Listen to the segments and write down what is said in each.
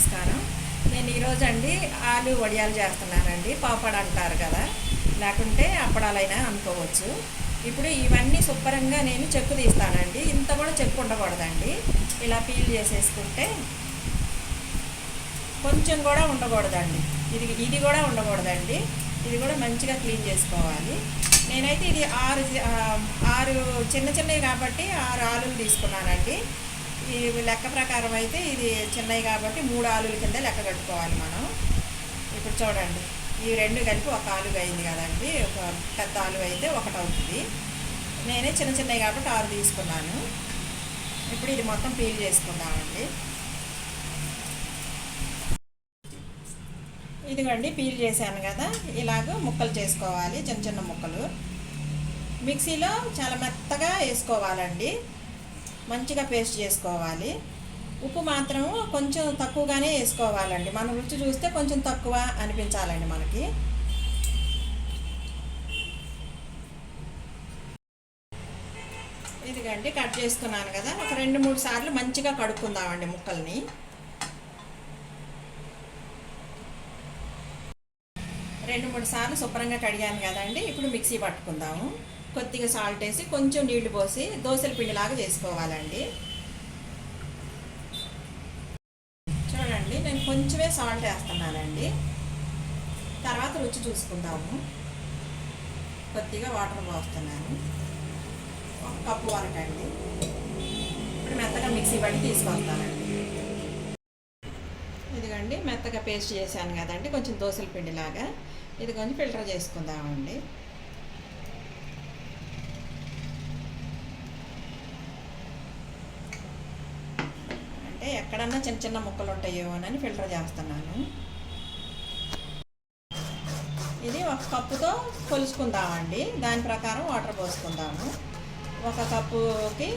నమస్కారం. నేను ఈరోజు అండి ఆలు వడియాలు చేస్తున్నానండి. పాపడ అంటారు కదా. లేకుంటే అప్పడాలైనా అనుకోవచ్చు. ఇప్పుడు ఇవన్నీ శుభ్రంగా నేను చెక్కు తీస్తానండి. ఇంత కూడా చెక్కు ఉండకూడదండి. ఇలా పీల్ చేసేసుకుంటే కొంచెం కూడా ఉండకూడదండి. ఇది ఇది కూడా ఉండకూడదండి. ఇది కూడా మంచిగా క్లీన్ చేసుకోవాలి. నేనైతే ఇది ఆరు ఆరు చిన్న చిన్నవి కాబట్టి ఆరు ఆలులు తీసుకున్నానండి. ఈ లెక్క ప్రకారం అయితే ఇది చిన్నవి కాబట్టి మూడు ఆలుల కింద లెక్క కట్టుకోవాలి మనం. ఇప్పుడు చూడండి ఈ రెండు కలిపి ఒక ఆలుగు అయింది కదండి. ఒక పెద్ద ఆలు అయితే ఒకటి అవుతుంది. నేనే చిన్న చిన్నవి కాబట్టి ఆరు తీసుకున్నాను. ఇప్పుడు ఇది మొత్తం పీల్ చేసుకుందామండి. ఇదిగోండి పీల్ చేశాను కదా. ఇలాగ ముక్కలు చేసుకోవాలి చిన్న చిన్న ముక్కలు. మిక్సీలో చాలా మెత్తగా వేసుకోవాలండి. మంచిగా పేస్ట్ చేసుకోవాలి. ఉప్పు మాత్రం కొంచెం తక్కువగానే వేసుకోవాలండి. మన రుచి చూస్తే కొంచెం తక్కువ అనిపించాలండి మనకి. ఇదిగండి కట్ చేసుకున్నాను కదా. ఒక రెండు మూడు సార్లు మంచిగా కడుక్కుందామండి ముక్కల్ని. రెండు మూడు సార్లు శుభ్రంగా కడిగాను కదండి. ఇప్పుడు మిక్సీ పట్టుకుందాము. కొద్దిగా సాల్ట్ వేసి కొంచెం నీళ్ళు పోసి దోశల పిండిలాగా చేసుకోవాలండి. చూడండి నేను కొంచెమే సాల్ట్ వేస్తున్నానండి. తర్వాత రుచి చూసుకుందాము. కొద్దిగా వాటర్ పోస్తున్నాను. ఒక కప్పు వరకు ఇప్పుడు మెత్తగా మిక్సీ పట్టి తీసుకొస్తానండి. ఇదిగండి మెత్తగా పేస్ట్ చేశాను కదండి కొంచెం దోశల పిండిలాగా. ఇది కొంచెం ఫిల్టర్ చేసుకుందామండి. ఎక్కడన్నా చిన్న చిన్న ముక్కలు ఉంటాయో అని ఫిల్టర్ చేస్తున్నాను. ఇది ఒక కప్పుతో కొలుసుకుందామండి. దాని ప్రకారం వాటర్ పోసుకుందాము. ఒక కప్పుకి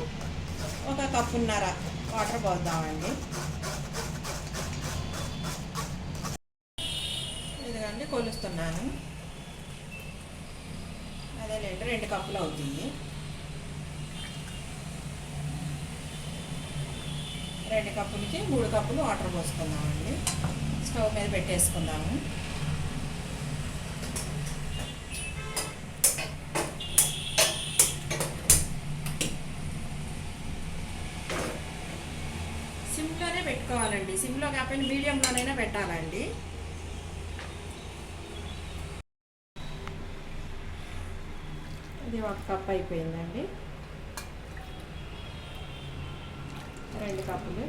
ఒక కప్పున్నర వాటర్ పోద్దామండి. ఇదిగండి కొలుస్తున్నాను. అదేలేండి రెండు కప్పులు అవుతుంది రెండు కప్పులకి మూడు కప్పులు వాటర్ పోసుకుందామండి. స్టవ్ మీద పెట్టేసుకుందాము. సిమ్లోనే పెట్టుకోవాలండి. సిమ్లో కాకపోయినా మీడియంలోనైనా పెట్టాలండి. ఇది ఒక కప్ అయిపోయిందండి. రెండు కప్పులు.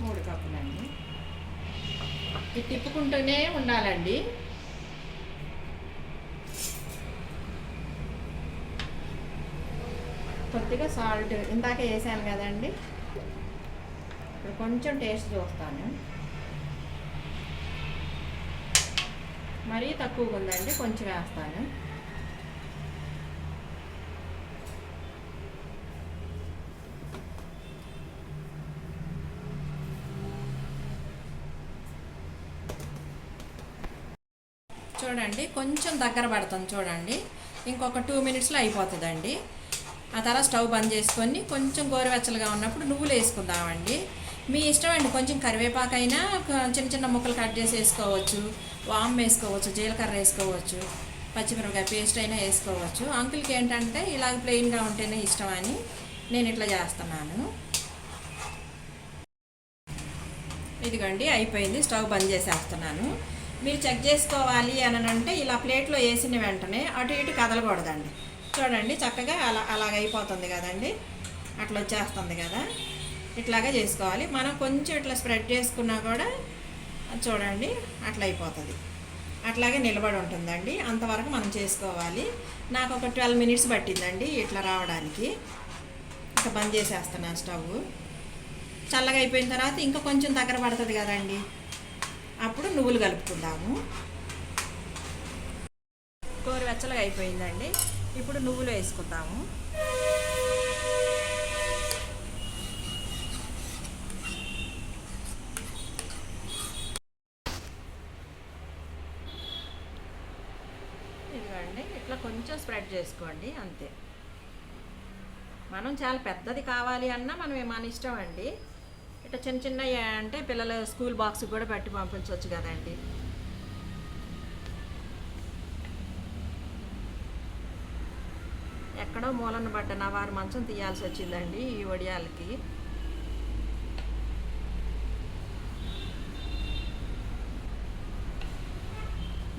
మూడు కప్పులండి. ఇది తిప్పుకుంటూనే ఉండాలండి. కొద్దిగా సాల్ట్ ఇందాక వేసాను కదండి. ఇప్పుడు కొంచెం టేస్ట్ చూస్తాను. మరీ తక్కువగా ఉందండి కొంచెం వేస్తాను. చూడండి కొంచెం దగ్గర పడుతుంది చూడండి. ఇంకొక టూ మినిట్స్లో అయిపోతుందండి. ఆ తర్వాత స్టవ్ బంద్ చేసుకొని కొంచెం గోరువెచ్చలుగా ఉన్నప్పుడు నువ్వులు వేసుకుందామండి. మీ ఇష్టం అండి కొంచెం కరివేపాకైనా చిన్న చిన్న ముక్కలు కట్ చేసి వేసుకోవచ్చు. వామ్ వేసుకోవచ్చు జీలకర్ర వేసుకోవచ్చు పచ్చిమిరపకాయ పేస్ట్ అయినా వేసుకోవచ్చు. అంకుల్కి ఏంటంటే ఇలాగ ప్లెయిన్గా ఉంటేనే ఇష్టం అని నేను ఇట్లా చేస్తున్నాను. ఇదిగోండి అయిపోయింది. స్టవ్ బంద్ చేసేస్తున్నాను. మీరు చెక్ చేసుకోవాలి అని అంటే ఇలా ప్లేట్లో వేసిన వెంటనే అటు ఇటు కదలకూడదండి. చూడండి చక్కగా అలా అలాగ అయిపోతుంది కదండి. అట్లా వచ్చేస్తుంది కదా. ఇట్లాగా చేసుకోవాలి. మనం కొంచెం ఇట్లా స్ప్రెడ్ చేసుకున్నా కూడా చూడండి అట్లా అయిపోతుంది. అట్లాగే నిలబడి ఉంటుందండి. అంతవరకు మనం చేసుకోవాలి. నాకు ఒక ట్వెల్వ్ మినిట్స్ పట్టిందండి ఇట్లా రావడానికి. ఇంకా బంద్ చేసేస్తాను స్టవ్. చల్లగా అయిపోయిన తర్వాత ఇంకా కొంచెం దగ్గర పడుతుంది కదండి. అప్పుడు నువ్వులు కలుపుకుందాము. గోరువెచ్చలుగా అయిపోయిందండి. ఇప్పుడు నువ్వులు వేసుకుందాము. ఇదిగోండి ఇట్లా కొంచెం స్ప్రెడ్ చేసుకోండి అంతే. మనం చాలా పెద్దది కావాలి అన్నా మనం మన ఇష్టం అండి. ఇట్లా చిన్న చిన్న అంటే పిల్లల స్కూల్ బాక్స్ కూడా పెట్టి పంపించవచ్చు కదండి. ఎక్కడో మూలన పడ్డ నా వారు మంచం తీయాల్సి వచ్చిందండి ఈ వడియాలకి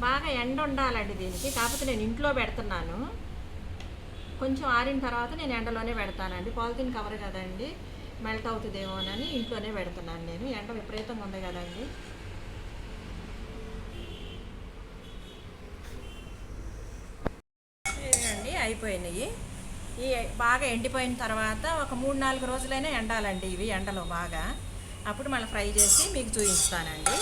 బాగా ఎండ ఉండాలండి దీనికి. కాకపోతే నేను ఇంట్లో పెడుతున్నాను. కొంచెం ఆరిన తర్వాత నేను ఎండలోనే పెడతానండి. పాలిథిన్ కవర్ కదండి. మెల్ట్ అవుతుందేమోనని ఇంట్లోనే పెడుతున్నాను నేను. ఎండ విపరీతంగా ఉంది కదండి. అండి అయిపోయినాయి. ఈ బాగా ఎండిపోయిన తర్వాత ఒక మూడు నాలుగు రోజులైనా ఎండాలండి ఇవి ఎండలో బాగా. అప్పుడు మళ్ళీ ఫ్రై చేసి మీకు చూపిస్తానండి.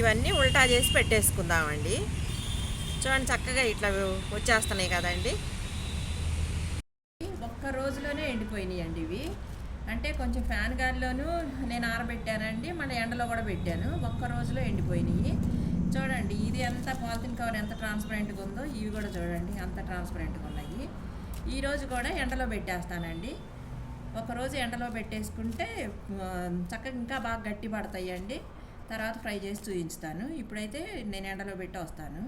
ఇవన్నీ ఉల్టా చేసి పెట్టేసుకుందామండి. చూడండి చక్కగా ఇట్లా వచ్చేస్తున్నాయి కదండి. ఒక్క రోజులోనే ఎండిపోయినాయి అండి ఇవి. అంటే కొంచెం ఫ్యాన్ గాలిలోనూ నేను ఆరబెట్టానండి మళ్ళీ ఎండలో కూడా పెట్టాను. ఒక్క రోజులో ఎండిపోయినాయి. చూడండి ఇది ఎంత పాలిథిన్ కవర్ ఎంత ట్రాన్స్పరెంట్గా ఉందో ఇవి కూడా చూడండి అంత ట్రాన్స్పరెంట్గా ఉన్నాయి. ఈరోజు కూడా ఎండలో పెట్టేస్తానండి. ఒకరోజు ఎండలో పెట్టేసుకుంటే చక్కగా ఇంకా బాగా గట్టి పడతాయండి తర్వాత ఫ్రై చేసి చూపించుతాను ఇప్పుడైతే నేను ఎండలో పెట్టి వస్తాను.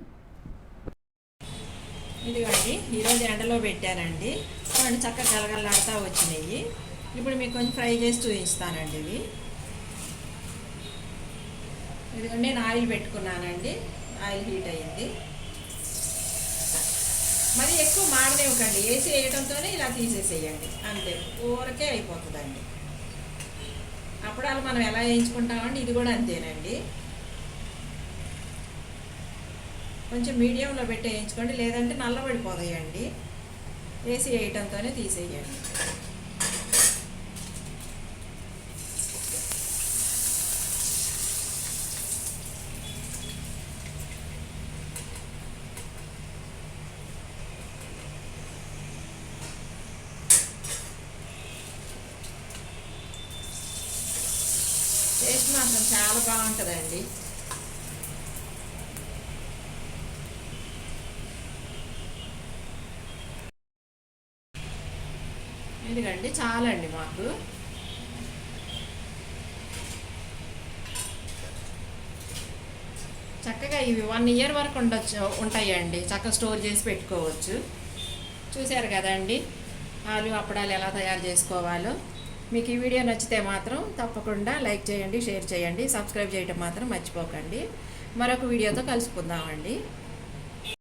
ఇదిగోండి ఈరోజు ఎండలో పెట్టానండి. చూడండి చక్కగా గలగలాడుతూ వచ్చినాయి. ఇప్పుడు మీకు కొంచెం ఫ్రై చేసి చూపిస్తానండి ఇవి. ఇదిగోండి నేను ఆయిల్ పెట్టుకున్నానండి. ఆయిల్ హీట్ అయ్యింది. మరి ఎక్కువ మాడనివ్వకండి. వేసి వేయడంతోనే ఇలా తీసేసేయండి. అంతే ఊరకే అయిపోతుందండి. అప్పుడు మనం ఎలా వేయించుకుంటామండి? ఇది కూడా అంతేనండి. కొంచెం మీడియంలో పెట్టి వేయించుకోండి. లేదంటే నల్లబడిపోతాయండి. వేసి వేయటంతోనే తీసేయండి టేస్ట్ మాత్రం చాలా బాగుంటుందండి. ఎందుకండి చాలండి మాకు. చక్కగా ఇవి వన్ ఇయర్ వరకు ఉండొచ్చు ఉంటాయండి. చక్కగా స్టోర్ చేసి పెట్టుకోవచ్చు. చూశారు కదండి. ఆలు అప్పడాలు ఎలా తయారు చేసుకోవాలో. మీకు ఈ వీడియో నచ్చితే మాత్రం తప్పకుండా లైక్ చేయండి షేర్ చేయండి సబ్స్క్రైబ్ చేయటం మాత్రం మర్చిపోకండి. మరొక వీడియోతో కలుసుకుందామండి.